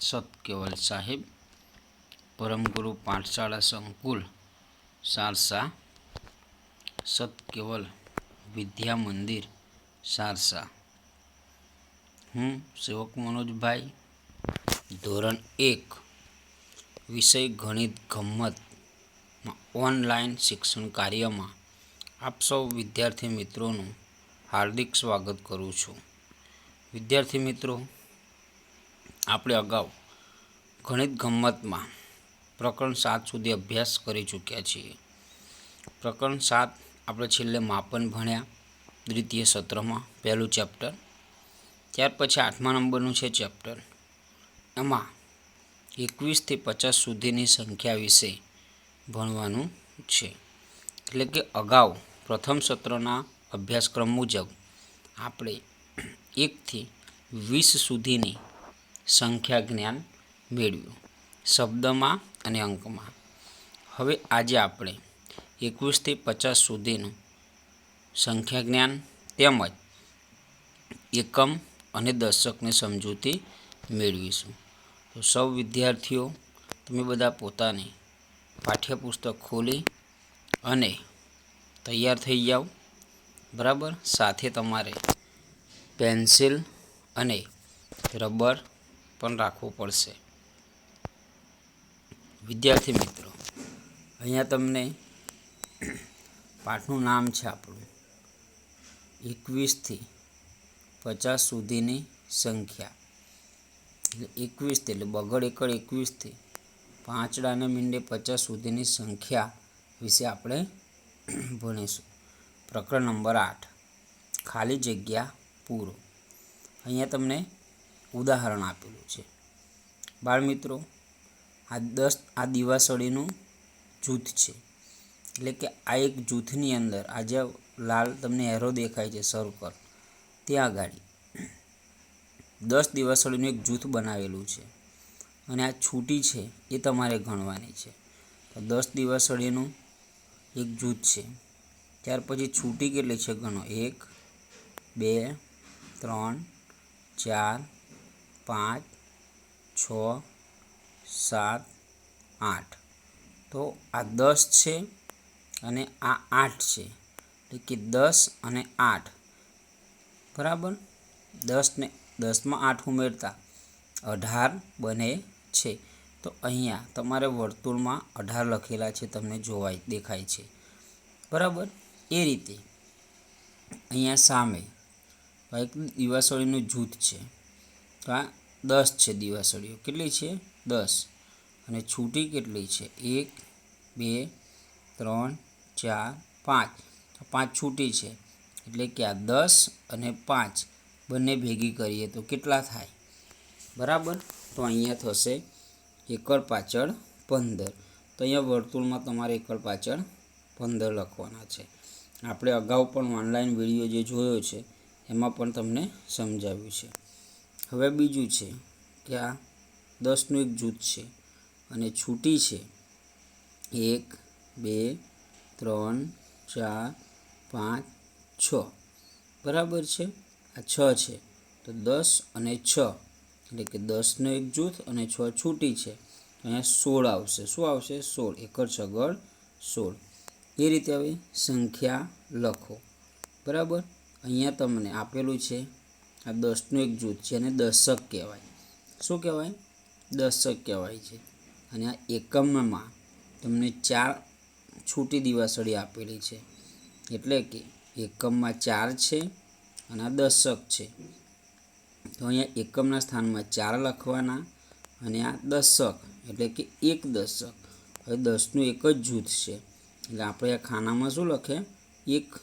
સત સાહેબ. પરમગુરુ પાઠશાળા સંકુલ, સારસા. સત વિદ્યા મંદિર, સારસા. હું સેવક મનોજભાઈ. ધોરણ એક, વિષય ગણિત ગમ્મતમાં ઓનલાઈન શિક્ષણ કાર્યમાં આપ સૌ વિદ્યાર્થી મિત્રોનું હાર્દિક સ્વાગત કરું છું. વિદ્યાર્થી મિત્રો આપણે અગાઉ ગણિત ગમ્મતમાં પ્રકરણ સાત સુધી અભ્યાસ કરી ચૂક્યા છીએ. પ્રકરણ સાત આપણે છેલ્લે માપન ભણ્યા દ્વિતીય સત્રમાં, પહેલું ચેપ્ટર. ત્યાર પછી આઠમા નંબરનું છે ચેપ્ટર. એમાં એકવીસથી પચાસ સુધીની સંખ્યા વિશે ભણવાનું છે. એટલે કે અગાઉ પ્રથમ સત્રના અભ્યાસક્રમ મુજબ આપણે એકથી વીસ સુધીની સંખ્યા જ્ઞાન મેળવ્યું, શબ્દમાં અને અંકમાં. હવે આજે આપણે એકવીસથી પચાસ સુધીનું સંખ્યા જ્ઞાન તેમજ એકમ અને દશકની સમજૂતી મેળવીશું. તો સૌ વિદ્યાર્થીઓ, તમે બધા પોતાની પાઠ્યપુસ્તક ખોલી અને તૈયાર થઈ જાઓ. બરાબર? સાથે તમારે પેન્સિલ અને રબર પણ રાખવું પડશે. વિદ્યાર્થી મિત્રો, અહીંયા તમને પાઠનું નામ છે આપણું. એકવીસથી પચાસ સુધીની સંખ્યા. એટલે એકવીસથી, એટલે બગડ એકડ એકવીસથી પાંચડાને મીંડે પચાસ સુધીની સંખ્યા વિશે આપણે ભણીશું. પ્રકરણ નંબર આઠ. ખાલી જગ્યા પૂરો. અહીંયા તમને ઉદાહરણ આપેલું છે. બાળમિત્રો આ દસ, આ દિવાસળીનું જૂથ છે. એટલે કે આ એક જૂથની અંદર, આ જે લાલ તમને એરો દેખાય છે સર્કલ ત્યાં ગાડી દસ દિવાસળીનું એક જૂથ બનાવેલું છે. અને આ છૂટી છે, એ તમારે ગણવાની છે. તો દસ દિવાસળીનું એક જૂથ છે. ત્યાર પછી છૂટી કેટલી છે? ગણો. એક, બે, ત્રણ, ચાર પાંચ, છ, સાત, આઠ. તો આ દસ છે અને આ આઠ છે. એટલે કે દસ અને આઠ. બરાબર? દસને, દસમાં આઠ ઉમેરતા અઢાર બને છે. તો અહીંયા તમારે વર્તુળમાં અઢાર લખેલા છે તમને જોવાય, દેખાય છે. બરાબર? એ રીતે. અહીંયા સામે એક દિવાસળીનું જૂથ છે. તો આ દસ છે દિવાસળીઓ. કેટલી છે? દસ. અને છૂટી કેટલી છે? એક, બે, ત્રણ, ચાર, પાંચ. પાંચ છૂટી છે. એટલે કે આ દસ અને પાંચ બંને ભેગી કરીએ તો કેટલા થાય? બરાબર? તો અહીંયા થશે એકર પાછળ પંદર. તો અહીંયા વર્તુળમાં તમારે એકર પાછળ પંદર લખવાના છે. આપણે અગાઉ પણ ઓનલાઈન વીડિયો જે જોયો છે, એમાં પણ તમને સમજાવ્યું છે. હવે બીજું છે કે આ દસનું એક જૂથ છે અને છૂટી છે. એક, બે, ત્રણ, ચાર, પાંચ, છ. બરાબર છે? આ છ છે. તો દસ અને છ. એટલે કે દસનું એક જૂથ અને છ છૂટી છે. અહીંયા સોળ આવશે. શું આવશે? સોળ. એકર સગળ સોળ. એ રીતે હવે સંખ્યા લખો. બરાબર? અહીંયા તમને આપેલું છે આ દસનું એક જૂથ છે અને દશક કહેવાય. શું કહેવાય? દશક કહેવાય છે. અને આ એકમમાં તમને ચાર છૂટી દિવાસળી આપેલી છે. એટલે કે એકમમાં ચાર છે અને આ દશક છે. તો અહીંયા એકમના સ્થાનમાં ચાર લખવાના અને આ દશક, એટલે કે એક દશક. હવે દસનું એક જ જૂથ છે. એટલે આપણે આ ખાનામાં શું લખે? એક.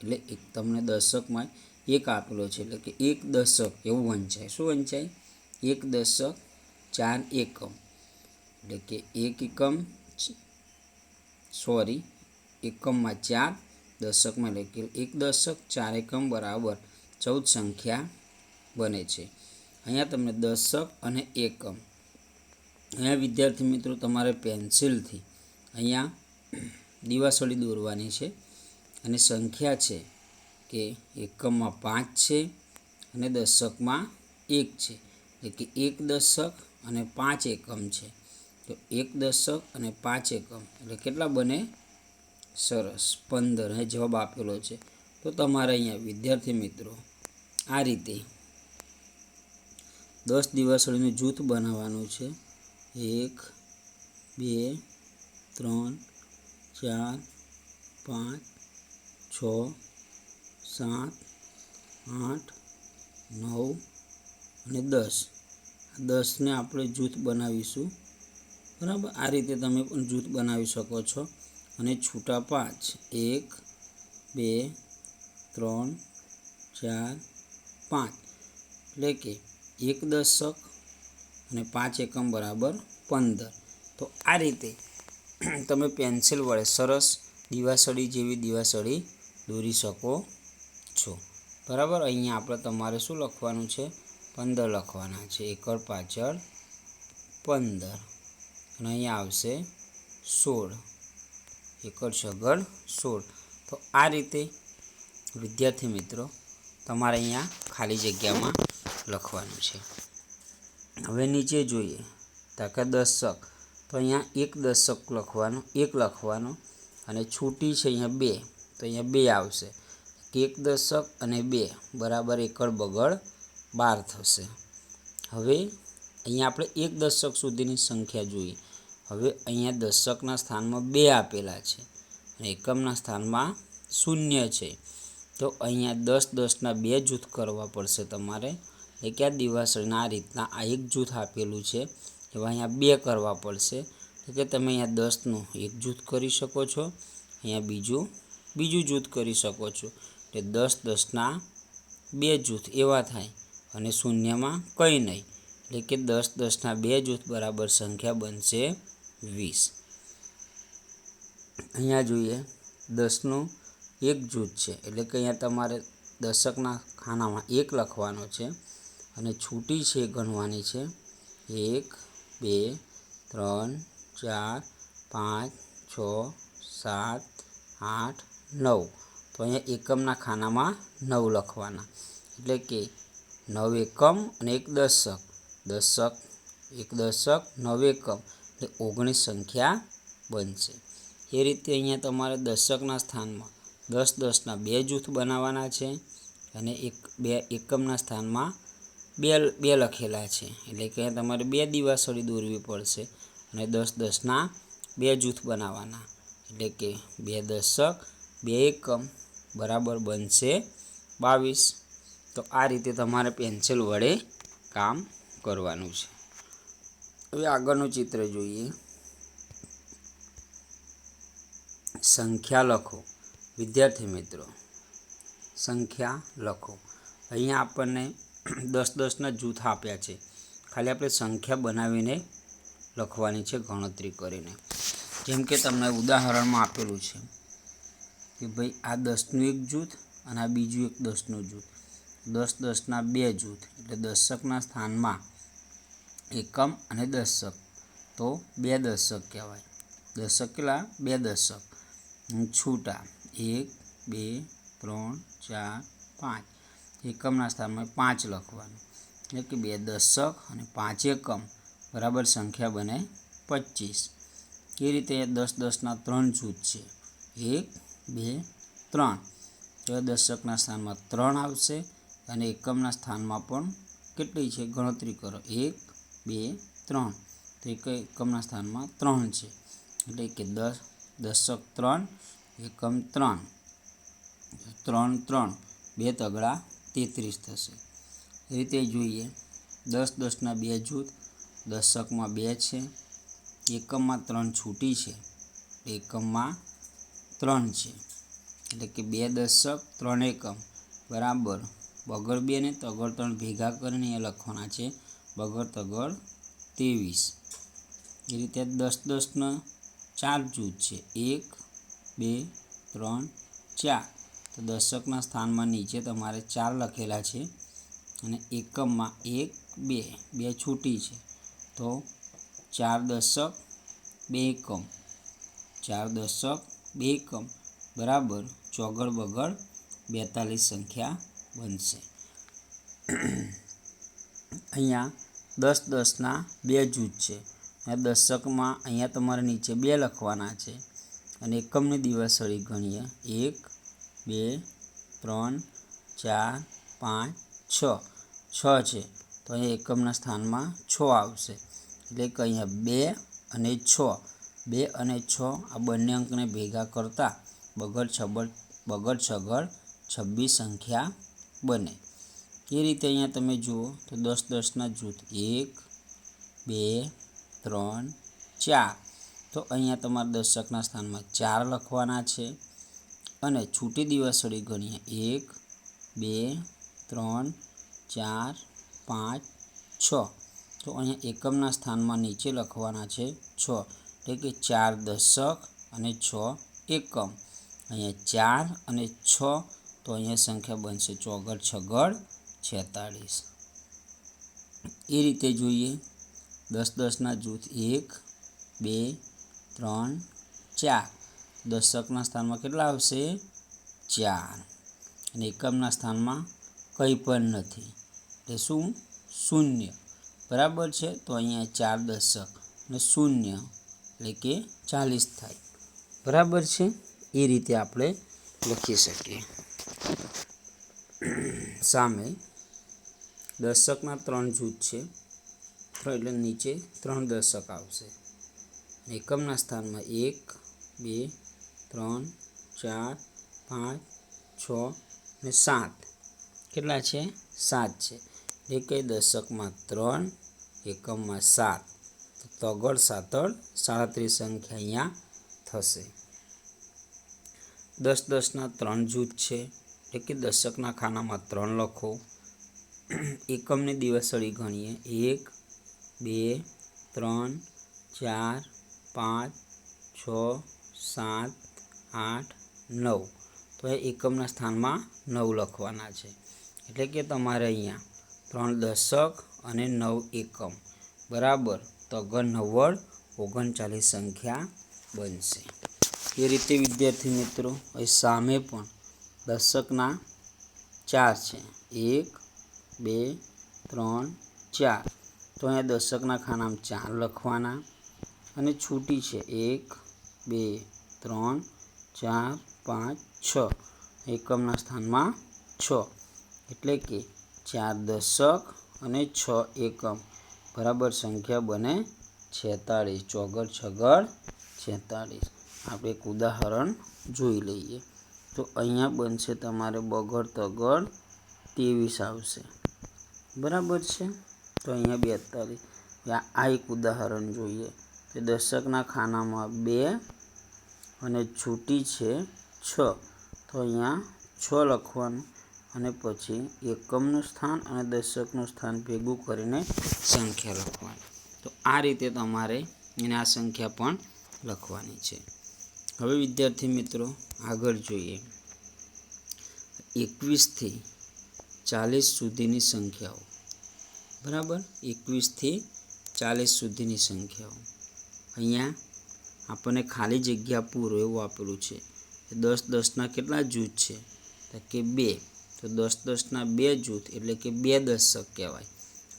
એટલે એક તમને દશકમાં એક આપેલો છે, એટલે કે એક દશક એવું વંચાય. શું વંચાય? એક દશક ચાર એકમ. એટલે કે એક એકમ સોરી, એકમમાં ચાર દશકમાં લખેલ એક દશક ચાર એકમ બરાબર ચૌદ સંખ્યા બને છે. અહીંયા તમને દશક અને એકમ. અહીંયા વિદ્યાર્થી મિત્રો તમારે પેન્સિલથી અહીંયા દિવાસળી દોરવાની છે અને સંખ્યા છે કે એકમમાં પાંચ છે અને દશકમાં એક છે. એટલે કે એક દશક અને પાંચ એકમ છે. તો એક દશક અને પાંચ એકમ. એટલે કેટલા બને? સરસ. પંદર. એ જવાબ આપેલો છે. તો તમારે અહીંયા, વિદ્યાર્થી મિત્રો, આ રીતે દસ દિવસ સુધીનું જૂથ બનાવવાનું છે. એક, બે, ત્રણ, ચાર, પાંચ, છ સાત, આઠ, નવ અને દસ. દસને આપણે જૂથ બનાવીશું. બરાબર? આ રીતે તમે પણ જૂથ બનાવી શકો છો. અને છૂટા પાંચ. એક, બે, ત્રણ, ચાર, પાંચ. એટલે કે એક દશક અને પાંચ એકમ બરાબર પંદર. તો આ રીતે તમે પેન્સિલ વડે સરસ દિવાસળી જેવી દિવાસળી દોરી શકો. બરાબર? અહીંયા આપણે તમારે શું લખવાનું છે? પંદર લખવાના છે. એકર પાછળ પંદર. અને અહીંયા આવશે સોળ. એકર સગળ સોળ. તો આ રીતે, વિદ્યાર્થી મિત્રો, તમારે અહીંયા ખાલી જગ્યામાં લખવાનું છે. હવે નીચે જોઈએ. તાકે દશક. તો અહીંયા એક દશક લખવાનો, એક લખવાનો. અને છૂટી છે અહીંયા બે. તો અહીંયા બે આવશે. એક દશક અને બે બરાબર એકડ બગડ બાર થશે. હવે અહીંયા આપણે એક દશક સુધીની સંખ્યા જોઈએ. હવે અહીંયા દશકના સ્થાનમાં બે આપેલા છે અને એકમના સ્થાનમાં શૂન્ય છે. તો અહીંયા દસ દસના બે જૂથ કરવા પડશે તમારે. એટલે કે આ દિવસના આ રીતના આ એક જૂથ આપેલું છે. એવા અહીંયા બે કરવા પડશે. એટલે કે તમે અહીંયા દસનું એક જૂથ કરી શકો છો. અહીંયા બીજું બીજું જૂથ કરી શકો છો. એટલે દસ દસના બે જૂથ એવા થાય અને શૂન્યમાં કંઈ નહીં. એટલે કે દસ દસના બે જૂથ બરાબર સંખ્યા બનશે વીસ. અહીંયા જોઈએ દસનું એક જૂથ છે. એટલે કે અહીંયા તમારે દશકના ખાનામાં એક લખવાનો છે અને છૂટી છે ગણવાની છે. એક, બે, ત્રણ, ચાર, પાંચ, છ, સાત, આઠ, નવ. તો અહીંયા એકમના ખાનામાં નવ લખવાના. એટલે કે નવ એકમ અને એક દશક. દશક, એક દશક, નવ એકમ. એટલે ઓગણીસ સંખ્યા બનશે. એ રીતે અહીંયા તમારે દશકના સ્થાનમાં દસ દસના બે જૂથ બનાવવાના છે અને એક, બે એકમના સ્થાનમાં બે બે લખેલા છે. એટલે કે તમારે બે દિવાસળી દોરવી પડશે અને દસ દસના બે જૂથ બનાવવાના. એટલે કે બે દશક, બે એકમ બરાબર બનશે. બાવીસ. તો આ રીતે તમારે પેન્સિલ વડે કામ કરવાનું છે. હવે આગળનું ચિત્ર જોઈએ. સંખ્યા લખો. વિદ્યાર્થી મિત્રો, સંખ્યા લખો. અહીંયા આપણને દસ દસના જૂથ આપ્યા છે. ખાલી આપણે સંખ્યા બનાવીને લખવાની છે ગણતરી કરીને. જેમ કે તમને ઉદાહરણમાં આપેલું છે. કે ભાઈ આ દસનું એક જૂથ અને આ બીજું એક દસનું જૂથ. દસ દસના બે જૂથ, એટલે દશકના સ્થાનમાં એકમ અને દશક તો બે દશક કહેવાય. દશક કેટલા? બે દશક છૂટા. એક, બે, ત્રણ, ચાર, પાંચ. એકમના સ્થાનમાં પાંચ લખવાનું. એટલે કે બે દશક અને પાંચ એકમ. બરાબર સંખ્યા બને પચીસ. કેવી રીતે દસ દસના ત્રણ જૂથ છે? એક બે, ત્રણ. તો દશકના સ્થાનમાં ત્રણ આવશે અને એકમના સ્થાનમાં પણ કેટલી છે? ગણતરી કરો. એક, બે, ત્રણ. તો એક એકમના સ્થાનમાં ત્રણ છે. એટલે કે દસ, દશક ત્રણ, એકમ ત્રણ. ત્રણ ત્રણ. બે તગડા તેત્રીસ થશે. એ રીતે જોઈએ. દસ, દસના બે જૂથ. દશકમાં બે છે. એકમમાં ત્રણ છૂટી છે. એકમમાં ત્રણ છે. એટલે કે બે દશક, ત્રણ એકમ. બરાબર. બગર બે ને તગડ ત્રણ ભેગા કરીને એ લખવાના છે. બગર તગડ ત્રેવીસ. એ રીતે દસ દસના ચાર જૂથ છે. એક, બે, ત્રણ, ચાર. તો દશકના સ્થાનમાં નીચે તમારે ચાર લખેલા છે અને એકમમાં એક, બે. બે છૂટી છે. તો ચાર દશક, બે એકમ. ચાર દશક બે એકમ બરાબર ચોગડ બગડ બેતાલીસ સંખ્યા બનશે. અહીંયા દસ દસના બે જૂથ છે. અને દશકમાં અહીંયા તમારે નીચે બે લખવાના છે. અને એકમની દિવસળી ગણીએ. એક, બે, ત્રણ, ચાર, પાંચ, છ. છ છે. તો અહીંયા એકમના સ્થાનમાં છ આવશે. એટલે કે અહીંયા બે અને છ. બે અને છ આ બંને અંકને ભેગા કરતાં બગડ છબડ, બગડ છગડ છવ્વીસ સંખ્યા બને. એ રીતે અહીંયા તમે જુઓ તો દસ દસના જૂથ એક, બે, ત્રણ, ચાર. તો અહીંયા તમારા દશકના સ્થાનમાં ચાર લખવાના છે અને છૂટી દિવસળી ગણીએ એક, બે, ત્રણ, ચાર, પાંચ, છ. તો અહીંયા એકમના સ્થાનમાં નીચે લખવાના છે છ. એટલે કે ચાર દશક અને છ એકમ. અહીંયા ચાર અને છ તો અહીંયા સંખ્યા બનશે ચોગડ છગડ છેતાળીસ. એ રીતે જોઈએ, દસ દસના જૂથ એક, બે, ત્રણ, ચાર. દશકના સ્થાનમાં કેટલા આવશે? ચાર. અને એકમના સ્થાનમાં કંઈ પણ નથી. એટલે શું? શૂન્ય. બરાબર છે? તો અહીંયા ચાર દશક અને શૂન્ય. એટલે કે ચાલીસ થાય. બરાબર છે? એ રીતે આપણે લખી શકીએ. સામે દશકના ત્રણ જૂથ છે. એટલે નીચે ત્રણ દશક આવશે. એકમના સ્થાનમાં એક, બે, ત્રણ, ચાર, પાંચ, છ ને સાત. કેટલા છે? સાત છે. એટલે દશકમાં ત્રણ, એકમમાં સાત. તો તગડ સાતળ સાડત્રીસ સંખ્યા અહીંયા થશે. દસ દસના ત્રણ જૂથ છે. એટલે કે દશકના ખાનામાં ત્રણ લખો. એકમને દિવસળી ગણીએ. એક, બે, ત્રણ, ચાર, પાંચ, છ, સાત, આઠ, નવ. તો એ એકમના સ્થાનમાં નવ લખવાના છે. એટલે કે તમારે અહીંયા ત્રણ દશક અને નવ એકમ. બરાબર? તગર નવ્વદ ઓગણચાલીસ સંખ્યા બનશે. એ રીતે વિદ્યાર્થી મિત્રો, અહીં સામે પણ દશકના ચાર છે. એક, બે, ત્રણ, ચાર. તો અહીંયા દશકના ખાનામાં ચાર લખવાના અને છૂટી છે. એક, બે, ત્રણ, ચાર, પાંચ, છ. એકમના સ્થાનમાં છ. એટલે કે ચાર દશક અને છ એકમ. બરાબર સંખ્યા બને છેતાળીસ ચોગડ છગડ છેતાળીસ. આપણે એક ઉદાહરણ જોઈ લઈએ. તો અહીંયા બનશે તમારે બગડ, તગડ ત્રેવીસ આવશે. બરાબર છે? તો અહીંયા બેતાલીસ આ એક ઉદાહરણ જોઈએ. તો દશકના ખાનામાં બે અને છૂટી છે છ. તો અહીંયા છ લખવાનું. અને પછી એકમનું સ્થાન અને દશકનું સ્થાન ભેગું કરીને સંખ્યા લખવાની. તો આ રીતે તમારે એને આ સંખ્યા પણ લખવાની છે. હવે વિદ્યાર્થી મિત્રો, આગળ જોઈએ. એકવીસથી ચાલીસ સુધીની સંખ્યાઓ. બરાબર? એકવીસથી ચાલીસ સુધીની સંખ્યાઓ. અહીંયા આપણને ખાલી જગ્યા પૂરો એવું આપેલું છે. દસ દસના કેટલા જૂથ છે? તો કે બે. તો દસ દસના બે જૂથ એટલે કે બે દશક કહેવાય.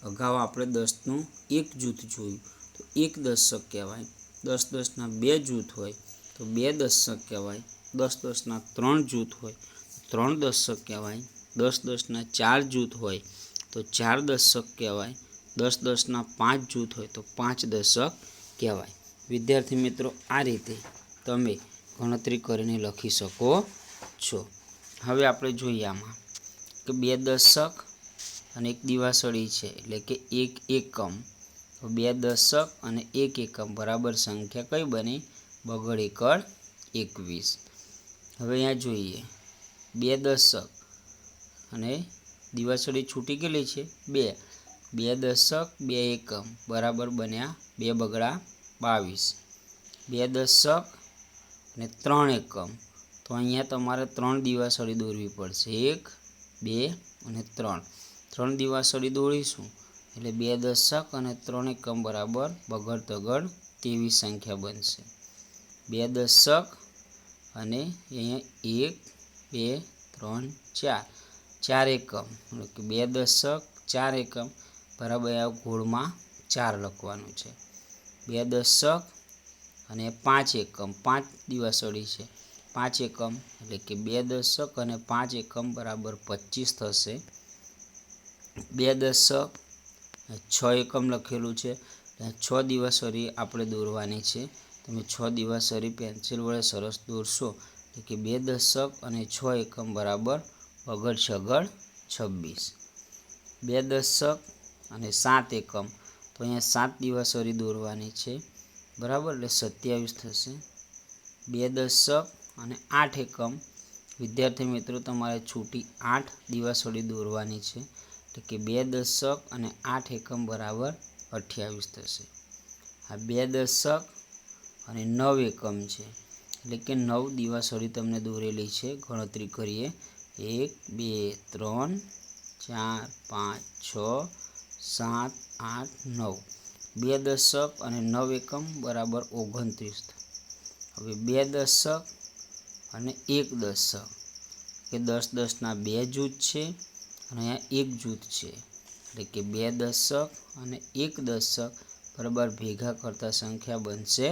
અગાઉ આપણે દસનું એક જૂથ જોયું. તો એક દશક કહેવાય, દસ દસના બે જૂથ હોય તો બે દશક કહેવાય, દસ દસના ત્રણ જૂથ હોય ત્રણ દશક કહેવાય, દસ દસના ચાર જૂથ હોય તો ચાર દશક કહેવાય, દસ દસના પાંચ જૂથ હોય તો પાંચ દશક કહેવાય. વિદ્યાર્થી મિત્રો, આ રીતે તમે ગણતરી કરીને લખી શકો છો. હવે આપણે જોઈએ આમાં. કે બે દશક અને એક દિવાસળી છે. એટલે કે એક એકમ. તો બે દશક અને એક એકમ બરાબર સંખ્યા કઈ બની? બગડ એકડ એકવીસ. હવે અહીંયા જોઈએ. બે દશક અને દિવાસળી છૂટી ગયેલી છે. બે. બે દશક, બે એકમ. બરાબર બન્યા બે બગડા બાવીસ. બે દશક અને ત્રણ એકમ. તો અહીંયા તમારે ત્રણ દિવાસળી દોરવી પડશે. એક બે અને ત્રણ. ત્રણ દિવાસળી દોરીશું એટલે બે દશક અને ત્રણ એકમ બરાબર બગડ તગડ તેવી સંખ્યા બનશે. બે દશક અને અહીંયા એક, બે, ત્રણ, ચાર. ચાર એકમ. એટલે કે બે દશક, ચાર એકમ બરાબર આ ગોળમાં ચાર લખવાનું છે. બે દશક અને પાંચ એકમ. પાંચ દિવાસળી છે. પાંચ એકમ, એટલે કે બે દશક અને પાંચ એકમ બરાબર પચીસ થશે. બે દશક, છ એકમ લખેલું છે. છ દિવસોરી આપણે દોરવાની છે. તમે છ દિવસોરી પેન્સિલ વડે સરસ દોરશો. એટલે કે બે દશક અને છ એકમ બરાબર વગર છગળ છવ્વીસ. બે દશક અને સાત એકમ, તો અહીંયા સાત દિવસોરી દોરવાની છે. બરાબર? એટલે સત્યાવીસ થશે. બે દશક અને આઠ એકમ. વિદ્યાર્થી મિત્રો, તમારે છૂટી આઠ દિવસોડી દોરવાની છે. એટલે કે બે દશક અને આઠ એકમ બરાબર અઠ્યાવીસ થશે. આ બે દશક અને નવ એકમ છે. એટલે કે નવ દિવસોડી તમને દોરેલી છે. ગણતરી કરીએ. એક, બે, ત્રણ, ચાર, પાંચ, છ, સાત, આઠ, નવ. બે દશક અને નવ એકમ બરાબર ઓગણત્રીસ હવે બે દશક અને એક દશક કે દસ દસના બે જૂથ છે અને અહીંયા એક જૂથ છે. એટલે કે બે દશક અને એક દશક બરાબર ભેગા કરતા સંખ્યા બનશે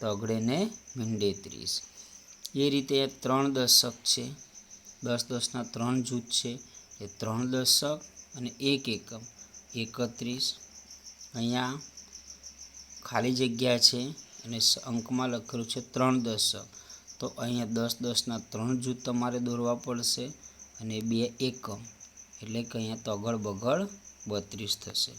તગડે ને મીંડે ત્રીસ. એ રીતે ત્રણ દશક છે. દસ દસના ત્રણ જૂથ છે. એ ત્રણ દશક અને એક એકમ. એકત્રીસ. અહીંયા ખાલી જગ્યા છે અને અંકમાં લખેલું છે ત્રણ દશક તો અહીંયા દસ દસના ત્રણ જૂથ તમારે દોરવા પડશે અને બે એકમ. એટલે કે અહીંયા તગડ બગડ બત્રીસ થશે.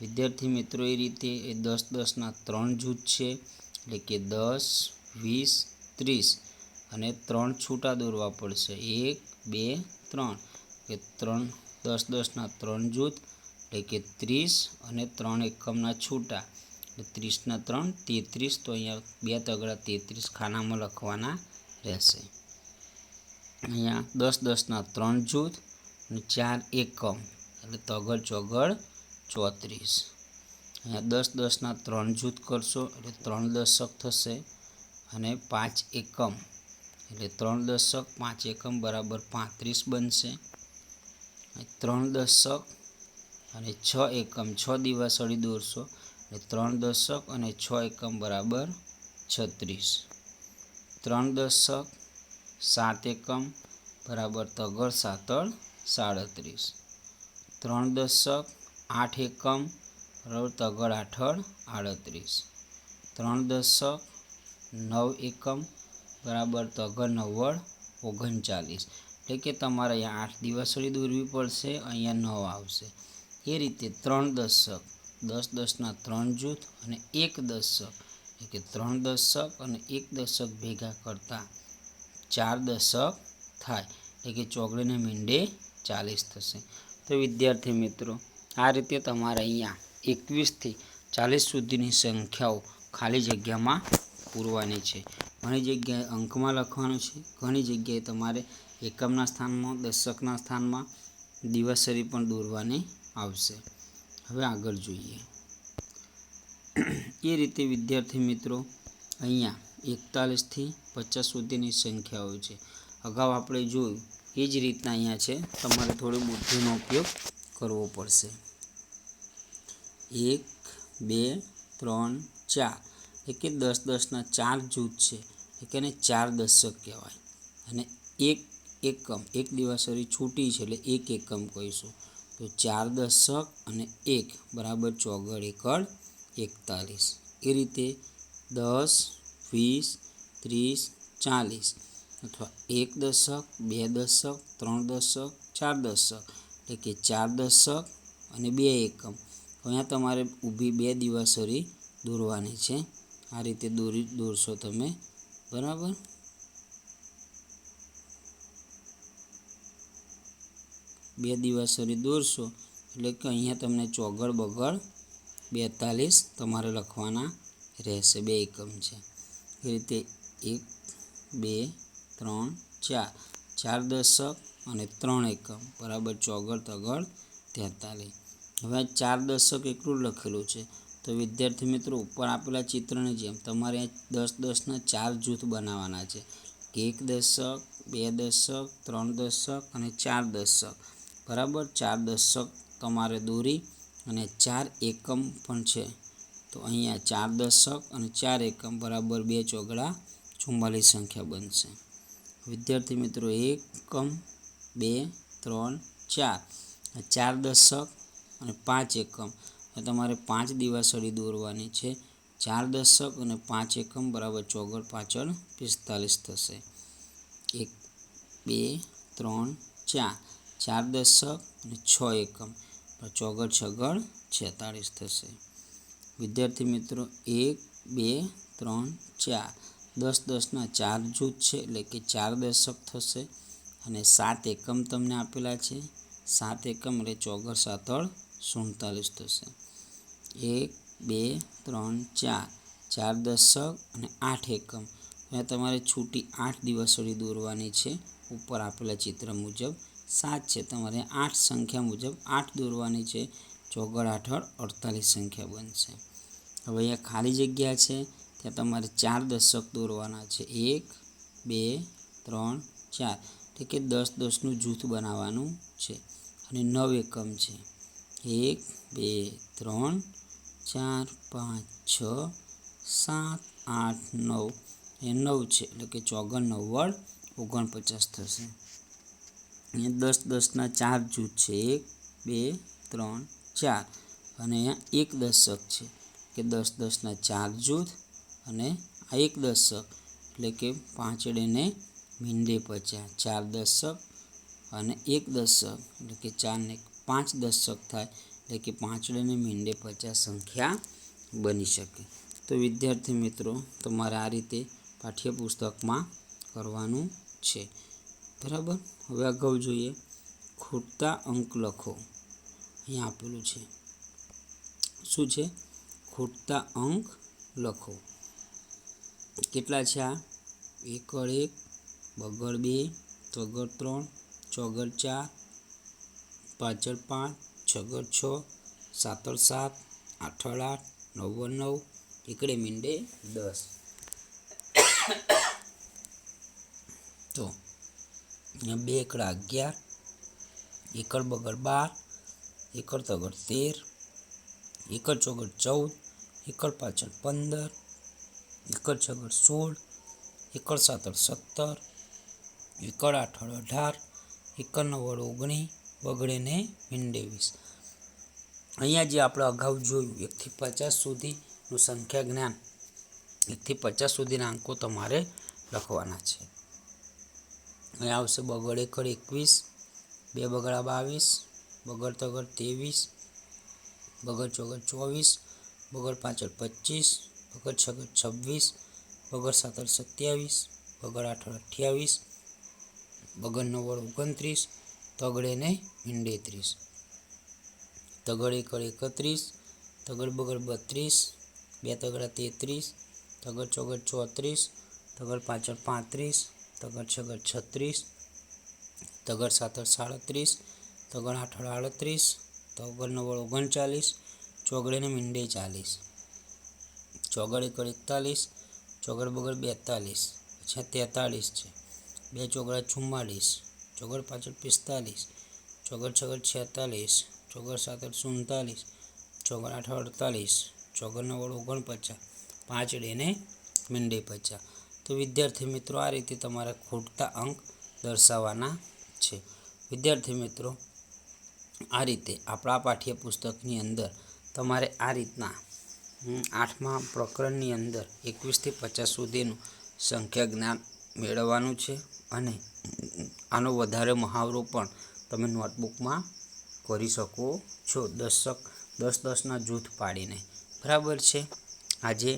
વિદ્યાર્થી મિત્રો, એ રીતે એ દસ દસના ત્રણ જૂથ છે. એટલે કે દસ, વીસ, ત્રીસ. અને ત્રણ છૂટા દોરવા પડશે. એક, બે, ત્રણ. કે ત્રણ દસ દસના ત્રણ જૂથ. એટલે કે ત્રીસ અને ત્રણ એકમના છૂટા. એટલે ત્રીસના ત્રણ, તેત્રીસ, તો અહીંયા બે તગડા તેત્રીસ ખાનામાં લખવાના રહેશે. અહીંયા દસ, દસના ત્રણ જૂથ અને ચાર એકમ, એટલે તગડ ચોગડ ચોત્રીસ. અહીંયા દસ, દસના ત્રણ જૂથ કરશો, એટલે ત્રણ દશક થશે અને પાંચ એકમ, એટલે ત્રણ દશક, પાંચ એકમ બરાબર પાંત્રીસ બનશે. ત્રણ દશક અને છ એકમ, છ દિવસ અડી દોરશો. ત્રણ દશક અને છ એકમ બરાબર છત્રીસ. ત્રણ દશક, સાત એકમ બરાબર તગડ સાતળ સાડત્રીસ. ત્રણ દશક, આઠ એકમ બરાબર તગડ આઠળ આડત્રીસ. ત્રણ દશક, નવ એકમ બરાબર તગર નવ્વડ ઓગણચાલીસ. એટલે કે તમારે અહીંયા આઠ દિવસ સુધી દોરવી પડશે, અહીંયા નવ આવશે. એ રીતે ત્રણ દશક દસ દસના ત્રણ જૂથ અને એક દશક. એટલે કે ત્રણ દશક અને એક દશક ભેગા કરતાં ચાર દશક થાય. એટલે કે ચોગડીને મીંડે ચાલીસ થશે. તો વિદ્યાર્થી મિત્રો, આ રીતે તમારે અહીંયા એકવીસથી ચાલીસ સુધીની સંખ્યાઓ ખાલી જગ્યામાં પૂરવાની છે. ઘણી જગ્યાએ અંકમાં લખવાનું છે. ઘણી જગ્યાએ તમારે એકમના સ્થાનમાં, દશકના સ્થાનમાં દિવસરી પણ દોરવાની આવશે. હવે આગળ જોઈએ. એ રીતે વિદ્યાર્થી મિત્રો, અહીંયા એકતાલીસથી પચાસ સુધીની સંખ્યાઓ છે. અગાઉ આપણે જોયું, એ જ રીતના અહીંયા છે. તમારે થોડી બુદ્ધિનો ઉપયોગ કરવો પડશે. એક, બે, ત્રણ, ચાર. એટલે દસ દસના ચાર જૂથ છે. એટલે કે ચાર દશક કહેવાય. અને એક એકમ, એક દિવસ હરી છૂટી છે એટલે એક એકમ કહીશું. તો ચાર દશક અને એક, બરાબર ચોગળ એકડ એકતાલીસ. એ રીતે દસ, વીસ, ત્રીસ, ચાલીસ. અથવા એક દશક, બે દશક, ત્રણ દશક, ચાર દશક. એટલે કે ચાર દશક અને બે એકમ. અહીંયા તમારે ઊભી બે દિવસોરી દોરવાની છે. આ રીતે દોરી, દોરશો તમે. બરાબર? બે દિવસ સુધી દોરશો એટલે કે અહીંયા તમને ચોગડ બગડ બેતાલીસ તમારે લખવાના રહેશે. બે એકમ છે. એ રીતે એક, બે, ત્રણ, ચાર. ચાર દશક અને ત્રણ એકમ. બરાબર ચોગડ, તગડ, તેતાલીસ. હવે ચાર દશક એટલું લખેલું છે. તો વિદ્યાર્થી મિત્રો, ઉપર આપેલા ચિત્રની જેમ તમારે દસ દસના ચાર જૂથ બનાવવાના છે. એક દશક, બે દશક, ત્રણ દશક અને ચાર દશક. બરાબર? ચાર દશક તમારે દોરી અને ચાર એકમ પણ છે. તો અહીંયા ચાર દશક અને ચાર એકમ બરાબર બે ચોગડા ચુમ્માલીસ સંખ્યા બનશે. વિદ્યાર્થી મિત્રો, એકમ, બે, ત્રણ, ચાર. ચાર દશક અને પાંચ એકમ. તમારે પાંચ દિવાસળી દોરવાની છે. ચાર દશક અને પાંચ એકમ બરાબર ચોગડ પાછળ પિસ્તાલીસ થશે. એક, બે, ત્રણ, ચાર. ચાર દશક અને છ એકમ. ચોગડ છગડ છેતાળીસ થશે. વિદ્યાર્થી મિત્રો, એક, બે, ત્રણ, ચાર. દસ દસના ચાર જૂથ છે એટલે કે ચાર દશક થશે અને સાત એકમ તમને આપેલા છે. સાત એકમ એટલે ચોગડ સાતળ સુડતાલીસ થશે. એક, બે, ત્રણ, ચાર. ચાર દશક અને આઠ એકમ. અને તમારે છૂટી આઠ દિવસ સુધી દોરવાની છે. ઉપર આપેલા ચિત્ર મુજબ સાત છે. તમારે આઠ સંખ્યા મુજબ આઠ દોરવાની છે. ચોગડ આઠળ અડતાલીસ સંખ્યા બનશે. હવે અહીંયા ખાલી જગ્યા છે. ત્યાં તમારે ચાર દશક દોરવાના છે. એક, બે, ત્રણ, ચાર. એટલે કે દસ દસનું જૂથ બનાવવાનું છે. અને નવ એકમ છે. એક, બે, ત્રણ, ચાર, પાંચ, છ, સાત, આઠ, નવ. એ નવ છે. એટલે કે ચોગણ નવ્વદ ઓગણપચાસ થશે. અહીંયા દસ દસના ચાર જૂથ છે. એક, બે, ત્રણ, ચાર. અને અહીંયા એક દશક છે કે દસ દસના ચાર જૂથ અને આ એક દશક એટલે કે પાંચડેને મીંડે પચ્યા. ચાર દશક અને એક દશક એટલે કે ચારને પાંચ દશક થાય. એટલે કે પાંચડેને મીંડે પચ્યા સંખ્યા બની શકે. તો વિદ્યાર્થી મિત્રો, તમારે આ રીતે પાઠ્યપુસ્તકમાં કરવાનું છે. બરાબર? હવે અગાઉ જોઈએ. ખૂટતા અંક લખો. અહીંયા આપેલું છે. શું છે? ખૂટતા અંક લખો. કેટલા છે આ? એકડ એક, બગડ બે, તગડ ત્રણ, ચોગડ ચાર, પાછળ પાંચ, છગડ છ, સાતળ સાત, આઠળ આઠ, નવ્વદ નવ, એકડે મીંડે દસ. તો બે એકડા અગિયાર, એકડ બગડ બાર, એકડ તગડ તેર, એકડ ચોગડ ચૌદ, એકડ પાછળ પંદર, એકડ છગડ સોળ, એકડ સાતળ સત્તર, એકડ આઠળ અઢાર, એકડ નવ્વડ ઓગણીસ બગડે ને મીંડે વીસ અહીંયા જે આપણે અગાઉ જોયું એકથી પચાસ સુધીનું સંખ્યા જ્ઞાન એકથી પચાસ સુધીના અંકો તમારે લખવાના છે. અહીંયા આવશે બગડ એકડ એકવીસ, બે બગડા બાવીસ, બગડ તગડ ત્રેવીસ, બગડ ચોગડ ચોવીસ, બગડ પાછળ પચીસ, બગડ છગડ છવ્વીસ, બગડ સાતર સત્યાવીસ, બગડ આઠળ અઠ્યાવીસ, બગડ નવ્વડ ઓગણત્રીસ, તગડે ને મીંડે ત્રીસ તગડ એકડ એકત્રીસ, તગડ બગડ બત્રીસ, બે તગડા તેત્રીસ, તગડ ચોગડ ચોત્રીસ, તગડ પાછળ પાંત્રીસ તગડ છગર છત્રીસ તગર સાતર સાડત્રીસ, તગડ આઠળ આડત્રીસ તગર નવળ ઓગણચાલીસ, ચોગડે ને મીંડે ચાલીસ, ચોગડ એકડ એકતાલીસ, ચોગડ બગડ બેતાલીસ, પછી તેતાલીસ છે. બે ચોગડા ચુમ્માલીસ ચોગડ પાછળ પિસ્તાલીસ, ચોગડ છગડ છેતાલીસ, ચોગડ સાતર સુડતાલીસ, ચોગડ આઠ અડતાલીસ, ચોગડ નવળ ઓગણપચાસ, પાંચડે ને મીંડે પચાસ. તો વિદ્યાર્થી મિત્રો, આ રીતે તમારે ખૂટતા અંક દર્શાવવાના છે. વિદ્યાર્થી મિત્રો, આ રીતે આપણા પાઠ્યપુસ્તકની અંદર તમારે આ રીતના આઠમા પ્રકરણની અંદર એકવીસથી પચાસ સુધીનું સંખ્યા જ્ઞાન મેળવવાનું છે અને આનો વધારે મહાવરો પણ તમે નોટબુકમાં કરી શકો છો. દશક દસ દસના જૂથ પાડીને. બરાબર છે? આજે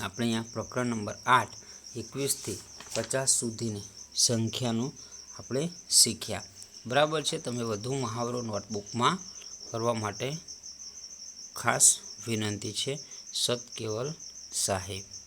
આપણે અહીંયા પ્રકરણ નંબર આઠ, એકવીસથી પચાસ સુધીની સંખ્યાનું આપણે શીખ્યા. બરાબર છે? તમે વધુ મહાવરો નોટબુકમાં કરવા માટે ખાસ વિનંતી છે. સત કેવલ સાહેબ.